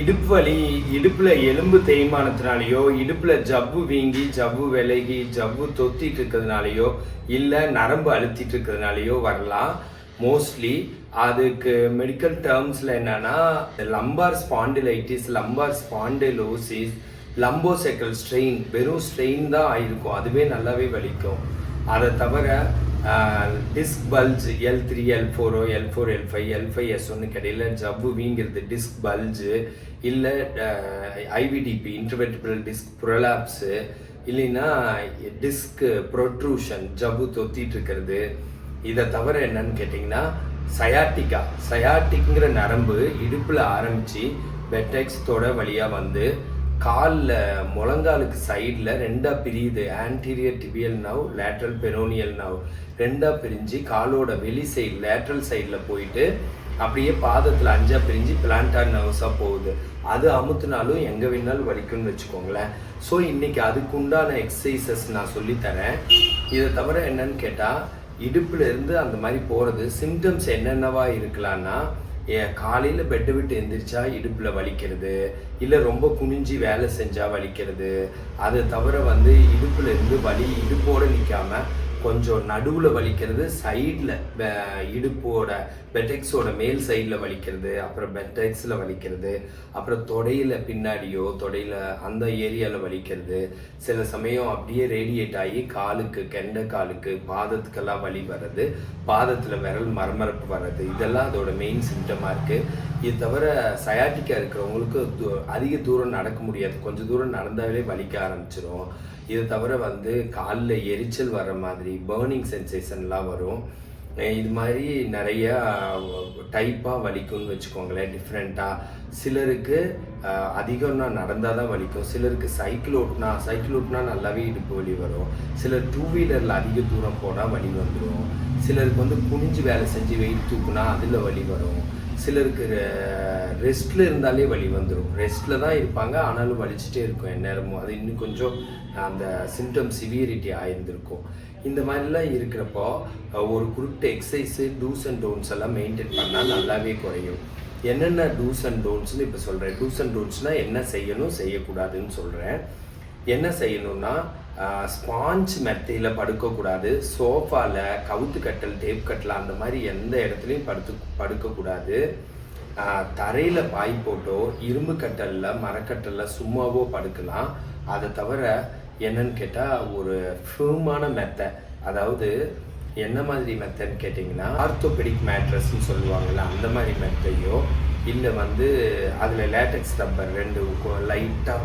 இடுப்பு வலி இடுப்புல எலும்பு தேய்மானத்தினாலேயோ இடுப்புல ஜவ்வு வீங்கி ஜவ்வு விலகி ஜவ்வு தொத்திட்டு இருக்கிறதுனாலயோ இல்லை நரம்பு அழுத்திட்டு இருக்கிறதுனாலயோ வரலாம். மோஸ்ட்லி அதுக்கு மெடிக்கல் டேர்ம்ஸில் என்னன்னா lumbar spondylitis lumbar spondylosis lumbosacral strain வெறும் ஸ்ட்ரெயின் தான் ஆயிருக்கும் அதுவே நல்லாவே வலிக்கும். அதை தவிர disc bulge L three L ஃபோரோ L four L five L five S ஒன்று கிடையில ஜவ்வு வீங்கிறது டிஸ்க் பல்ஜு இல்லை ஐவிடிபி இன்டர்வெர்டிபிள் டிஸ்க் ப்ரொலாப்ஸு இல்லைன்னா டிஸ்க் ப்ரொட்ரூஷன் ஜவ்வு தொத்திட்டு இருக்கிறது. இதை தவிர என்னன்னு கேட்டிங்கன்னா சயாட்டிக்கா சயாட்டிக்ங்கிற நரம்பு இடுப்பில் ஆரம்பித்து பெட்டெக்ஸ் தொட வழியாக வந்து காலில் முழங்காலுக்கு சைடில் ரெண்டாக பிரியுது. Anterior tibial nerve lateral peroneal nerve ரெண்டாக பிரிஞ்சு காலோட வெளி சைடு லேட்ரல் சைடில் போயிட்டு அப்படியே பாதத்தில் அஞ்சாக பிரிஞ்சு பிளான்டார் நர்வ்ஸாக போகுது. அது அமுத்துனாலும் எங்கே வேணாலும் வலிக்கும்னு வச்சுக்கோங்களேன். ஸோ இன்றைக்கி அதுக்கு உண்டான எக்ஸசைசஸ் நான் சொல்லித்தரேன். இதை தவிர என்னன்னு கேட்டால் இடுப்புலேருந்து அந்த மாதிரி போகிறது சிம்டம்ஸ் என்னென்னவா இருக்கலாம்னா காலையில் பெட்டை விட்டு எந்திரிச்சா இடுப்பில் வலிக்கிறது இல்லை ரொம்ப குனிஞ்சி வேலை செஞ்சால் வலிக்கிறது அது தவிர வந்து இடுப்பில் இருந்து வலி இடுப்போடு நிற்காம கொஞ்சம் நடுவில் வலிக்கிறது சைடில் இடுப்போட பெட்டெக்ஸோட மேல் சைடில் வலிக்கிறது அப்புறம் பெட்டெக்ஸில் வலிக்கிறது அப்புறம் தொடையில் பின்னாடியோ தொடையில் அந்த ஏரியாவில் வலிக்கிறது. சில சமயம் அப்படியே ரேடியேட் ஆகி காலுக்கு கெண்ட காலுக்கு பாதத்துக்கெல்லாம் வலி வர்றது பாதத்தில் விரல் மரமரப்பு வர்றது. இதெல்லாம் அதோட மெயின் சிம்டமாக இருக்குது இது தவிர சயாட்டிக்காக இருக்கிறவங்களுக்கு அதிக தூரம் நடக்க முடியாது. கொஞ்சம் தூரம் நடந்தாலே வலிக்க ஆரம்பிச்சிடும் இது தவிர வந்து காலில் எரிச்சல் வர மாதிரி பேர்னிங் சென்சேஷன்லாம் வரும். இது மாதிரி நிறையா டைப்பாக வலிக்கும்னு வச்சுக்கோங்களேன் டிஃப்ரெண்ட்டாக சிலருக்கு அதிகம்னா நடந்தால் தான் வலிக்கும். சிலருக்கு சைக்கிள் ஓட்டினா சைக்கிள் ஓட்டினா நல்லாவே இடுப்பு வலி வரும். சிலர் டூ வீலரில் அதிக தூரம் போனால் வலி வந்துடும் சிலருக்கு வந்து குனிஞ்சு வேலை செஞ்சு வெயிட் தூக்குனா அதில் வலி வரும். சிலருக்கு ரெஸ்ட்டில் இருந்தாலே வலி வந்துடும் ரெஸ்ட்டில் தான் இருப்பாங்க ஆனாலும் வலிச்சுட்டே இருக்கும் எந்நேரமும். அது இன்னும் கொஞ்சம் அந்த சிம்டம் சிவியரிட்டி ஆயிருந்திருக்கும். இந்த மாதிரிலாம் இருக்கிறப்போ ஒரு குறிப்பிட்ட எக்ஸசைஸு டூஸ் அண்ட் டோன்ஸ் எல்லாம் மெயின்டைன் பண்ணால் நல்லாவே குறையும். என்னென்ன டூஸ் அண்ட் டோன்ஸ்னு இப்போ சொல்கிறேன் டூஸ் அண்ட் டோன்ஸ்னால் என்ன செய்யணும் செய்யக்கூடாதுன்னு சொல்கிறேன் என்ன செய்யணும்னா ஸ்பாஞ்ச் மெத்தையில் படுக்கக்கூடாது சோஃபாவில் கவுத்து கட்டல் டேப் கட்டல் அந்த மாதிரி எந்த இடத்துலையும் படுத்து படுக்கக்கூடாது. தரையில் பாய் போட்டோ இரும்பு கட்டலில் மரக்கட்டலில் சும்மாவோ படுக்கலாம். அதை தவிர என்னன்னு கேட்டால் ஒரு ஃபிர்மான மெத்தை அதாவது என்ன மாதிரி மெத்தன்னு கேட்டிங்கன்னா ஆர்த்தோபெடிக் மேட்ரஸ்ன்னு சொல்லுவாங்கள்ல அந்த மாதிரி மெத்தையோ இல்லை வந்து அதில் லேட்டக்ஸ் ரப்பர் ரெண்டு லைட்டாக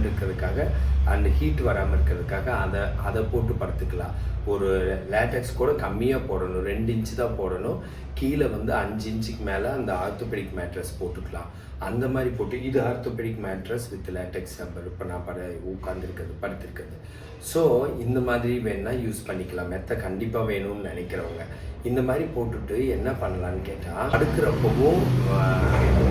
இருக்கிறதுக்காக அந்த ஹீட் வராமல் இருக்கிறதுக்காக அதை அதை போட்டு படுத்துக்கலாம். ஒரு லேட்டக்ஸ் கூட கம்மியாக போடணும். ரெண்டு இன்ச்சு தான் போடணும். கீழே வந்து அஞ்சு இன்ச்சுக்கு மேலே அந்த ஆர்த்தோபெடிக் மேட்ரஸ் போட்டுக்கலாம். அந்த மாதிரி போட்டு இது ஆர்த்தோபெடிக் மேட்ரஸ் வித் லேட்டக்ஸ் நம்ம இப்போ நான் பட உட்காந்துருக்கிறது படுத்திருக்கிறது. ஸோ இந்த மாதிரி வேணால் யூஸ் பண்ணிக்கலாம். மெத்த கண்டிப்பாக வேணும்னு நினைக்கிறவங்க. இந்த மாதிரி போட்டுட்டு என்ன பண்ணலான்னு கேட்டால் படுக்கிறப்பவும்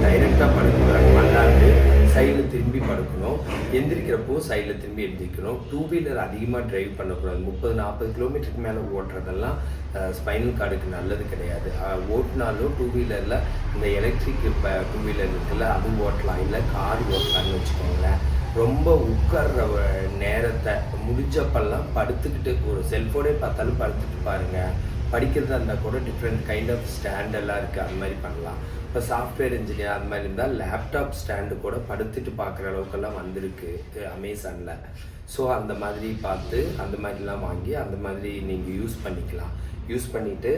டைரெக்டாக படுக்கணும் பண்ணாண்டு சைடில் திரும்பி படுக்கணும். எந்திரிக்கிறப்போ சைடில் திரும்பி எந்திரிக்கணும் டூ வீலர் அதிகமாக டிரைவ் பண்ணக்கூடாது. முப்பது நாற்பது கிலோமீட்டருக்கு மேலே ஓட்டுறதெல்லாம் ஸ்பைனல் கார்டுக்கு நல்லது கிடையாது. ஓட்டினாலும் டூ வீலரில் இந்த எலக்ட்ரிக் டூ வீலர் இருக்குல்ல அது ஓட்டலாம். இல்லை கார் ஓட்டலாம்னு வச்சுக்கோங்களேன். ரொம்ப உட்கார்ற நேரத்தை முடிஞ்சப்பெல்லாம் படுத்துக்கிட்டு ஒரு செல்ஃபோனே பார்த்தாலும் படுத்துட்டு பாருங்கள் படிக்கிறதா இருந்தால் கூட டிஃப்ரெண்ட் கைண்ட் ஆஃப் ஸ்டாண்ட் எல்லாம் இருக்குது அந்த மாதிரி பண்ணலாம். இப்போ சாஃப்ட்வேர் இன்ஜினியர் அந்த மாதிரி இருந்தால் லேப்டாப் ஸ்டாண்டு கூட படுத்துட்டு பார்க்குற அளவுக்கெல்லாம் வந்திருக்கு அமேசானில் ஸோ அந்த மாதிரி பார்த்து அந்த மாதிரிலாம் வாங்கி அந்த மாதிரி நீங்கள் யூஸ் பண்ணிக்கலாம். யூஸ் பண்ணிவிட்டு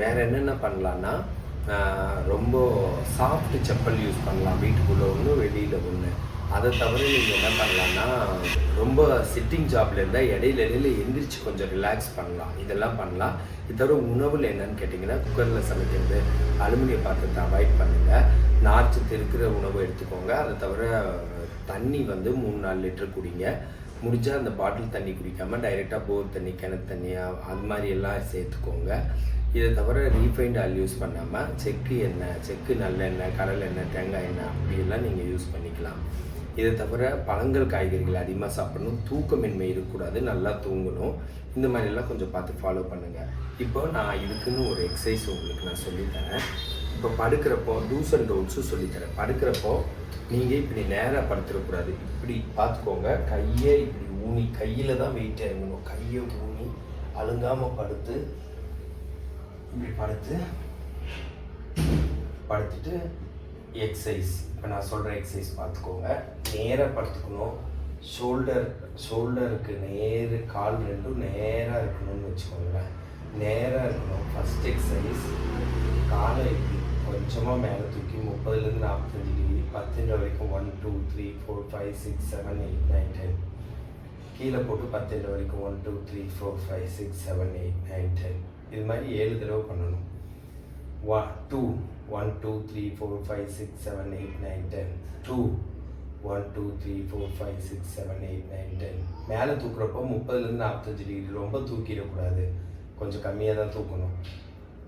வேறு என்னென்ன பண்ணலான்னா ரொம்ப சாஃப்ட் செப்பல் யூஸ் பண்ணலாம். வீட்டுக்குள்ளே ஒன்று வெளியில் ஒன்று அதை தவிர நீங்கள் என்ன பண்ணலாம்னா ரொம்ப சிட்டிங் ஜாப்ல இருந்தால் இடையில இடையில எந்திரிச்சு கொஞ்சம் ரிலாக்ஸ் பண்ணலாம். இதெல்லாம் பண்ணலாம். இது தவிர உணவில் என்னன்னு கேட்டிங்கன்னா குக்கரில் சமைக்கிறது அலுமினிய பாத்திரத்தை அவாய்ட் பண்ணுங்கள் நார்ச்சத்து இருக்கிற உணவு எடுத்துக்கோங்க. அதை தவிர தண்ணி வந்து மூணு நாலு லிட்டர் குடிங்க. முடிஞ்சால் அந்த பாட்டில் தண்ணி குடிக்காமல் டைரெக்டாக போர் தண்ணி கிணத்து தண்ணியாக அது மாதிரி எல்லாம் சேர்த்துக்கோங்க. இதை தவிர ரீஃபைண்ட் ஆயில் யூஸ் பண்ணாமல் செக்கு எண்ணெய் செக்கு நல்லெண்ணெய் கடல் எண்ணெய் தேங்காய் எண்ணெய் அப்படியெல்லாம் நீங்கள் யூஸ் பண்ணிக்கலாம். இதை தவிர பழங்கள் காய்கறிகள் அதிகமாக சாப்பிடணும். தூக்கமின்மை இருக்கக்கூடாது. நல்லா தூங்கணும். இந்த மாதிரிலாம் கொஞ்சம் பார்த்து ஃபாலோ பண்ணுங்கள் இப்போ நான் இதுக்குன்னு ஒரு எக்ஸசைஸ் உங்களுக்கு நான் சொல்லித்தரேன். இப்போ படுக்கிறப்போ டூஸ் அண்ட் டோன்ஸும் சொல்லித்தரேன். படுக்கிறப்போ நீங்கள் இப்படி நேராக படுத்துடக்கூடாது. இப்படி பார்த்துக்கோங்க. கையை இப்படி ஊனி கையில் தான் வெயிட் இறங்கணும். கையை ஊனி அழுங்காமல் படுத்து இப்படி படுத்து படுத்துட்டு எக்ஸசைஸ் இப்போ நான் சொல்கிற எக்ஸசைஸ் பார்த்துக்கோங்க நேராக படுத்துக்கணும். ஷோல்டர் ஷோல்டருக்கு நேரு கால் ரெண்டும் நேராக இருக்கணும்னு வச்சுக்கோங்களேன். நேராக இருக்கணும். ஃபஸ்ட் எக்ஸசைஸ் காலை இப்படி கொஞ்சமாக மேலே தூக்கி முப்பதுலேருந்து நாற்பத்தஞ்சு டிகிரி பத்துன்ற வரைக்கும் one two three four five six seven eight nine ten கீழே போட்டு பத்துன்ற வரைக்கும் one two three four five six seven eight nine ten இது மாதிரி ஏழு தடவை பண்ணணும். One two one two three four five six seven eight nine ten two one two three four five six seven eight nine ten மேலே தூக்குறப்போ முப்பதுலேருந்து நாற்பத்தஞ்சு degree ரொம்ப தூக்கிடக்கூடாது. கொஞ்சம் கம்மியாக தான் தூக்கணும்.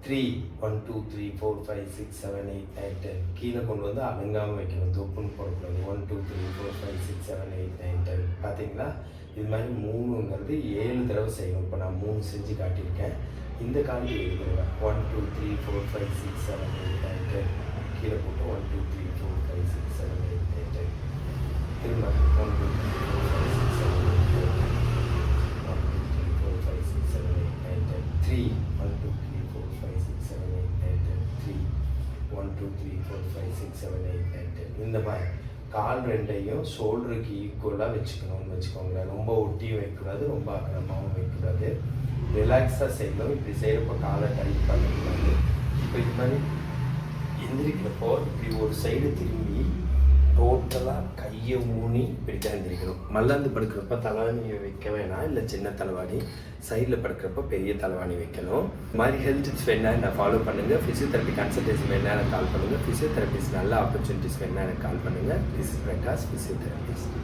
Three one two three four five six seven eight nine ten கீழே கொண்டு வந்து அலங்காமல் வைக்கணும். தூக்குன்னு போடக்கூடாது. One two three four five six seven eight nine ten பார்த்தீங்களா இது மாதிரி மூணுங்கிறது ஏழு தடவை செய்யணும். இப்போ நான் மூணு செஞ்சு காட்டியிருக்கேன். இந்த காலி ஏழு one two three four five six seven eight nine ten கீழே போட்டு one two three four five six seven eight nine ten திரும்ப one two three four five six seven eight nine one two three four five six seven eight nine ten three one two three four five six seven eight nine ten three one two three four five six seven eight nine ten இந்த மாதிரி கால் ரெண்டையும் ஷோல்டருக்கு ஈக்குவலாக வச்சுக்கணும்னு வச்சுக்கோங்களேன். ரொம்ப ஒட்டியும் வைக்கக்கூடாது ரொம்ப அகலமாகவும் வைக்கணும் ரிலாக்ஸாக செய்யணும். இப்படி செய்கிறப்ப காலை டைட் பண்ணக்கூடாது இப்போ இது மாதிரி எந்திரிக்கிறப்போ இப்படி ஒரு சைடு திரும்பி டோட்டலாக கையை ஊனி இப்படி தான் எந்திரிக்கணும். மல்லாந்து படுக்கிறப்ப தலைவாணியை வைக்க வேணாம். இல்லை சின்ன தலைவாணி சைடில் படுக்கிறப்ப பெரிய தலைவாணி வைக்கணும். மாதிரி ஹெல்த் டிப்ஸ் வேணா என்ன ஃபாலோ பண்ணுங்கள் ஃபிசியோதெரப்பி கன்சல்டேஷன் வேணா எனக்கு கால் பண்ணுங்கள் ஃபிசியோதெரபிஸ்ட் நல்ல ஆப்பர்ச்சுனிட்டிஸ் வேணா எனக்கு கால் பண்ணுங்கள் திஸ் பிரகாஷ் ஃபிசியோதெரபிஸ்ட்